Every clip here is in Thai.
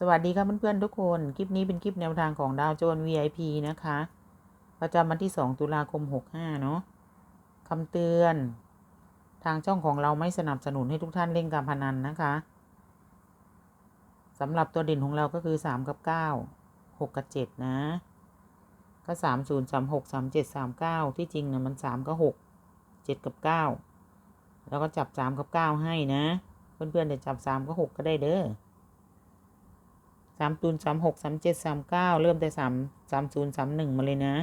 สวัสดีครับเพื่อนๆทุกคน คลิปนี้เป็นคลิปแนวทางของดาวโจน VIP นะคะ ประจำวันที่ 2 ตุลาคม 65 เนาะคำเตือน ทางช่องของเราไม่สนับสนุนให้ทุกท่านเล่นการพนันนะคะสำหรับตัวเด่นของเราก็คือ 3 กับ 9 6 กับ 7 นะ ก็ 3 0 3 6 3 7 3 9 ที่จริงเนี่ยมัน 3 กับ 6 7 กับ 9 แล้วก็จับ 3 กับ 9 ให้นะ เพื่อนๆจะจับ 3 กับ 6 ก็ได้เด้อ สามศูนย์สามหกสามเจ็ดสามเก้าเริ่มแต่สามสามศูนย์สามหนึ่งมาเลยนะ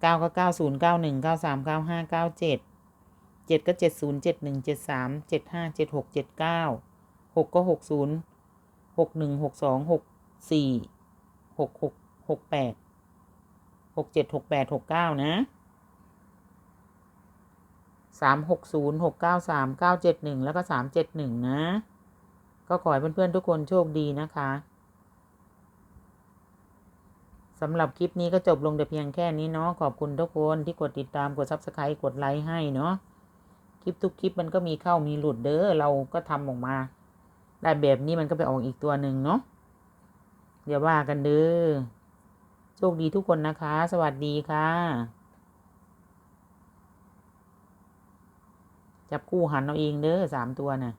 เก้าก็เก้าศูนย์เก้าหนึ่งเก้าสามเก้าห้าเก้าเจ็ดเจ็ดก็เจ็ดศูนย์เจ็ดหนึ่งเจ็ดสามเจ็ดห้าเจ็ดหกเจ็ดเก้าหกก็หกศูนย์หกหนึ่งหกสองหกสี่หกหกหกแปดหกเจ็ดหกแปดหกเก้านะสามหกศูนย์หกเก้าสามเก้าเจ็ดหนึ่งแล้วก็สามเจ็ดหนึ่งนะ ก็ขอให้เพื่อนๆทุกคนโชคดีนะคะ สำหรับคลิปนี้ก็จบลงแต่เพียงแค่นี้เนาะขอบคุณทุกคนที่กดติดตามกด subscribe กดไลค์ให้เนาะคลิปทุกคลิปมันก็มีเข้ามีหลุดเด้อเราก็ทำออกมา ได้แบบนี้มันก็ไปออกอีกตัวหนึ่งเนาะอย่าว่ากันเด้อโชคดีทุกคนนะคะ สวัสดีค่ะ จับคู่หันเอาเองเด้อสามตัวน่ะ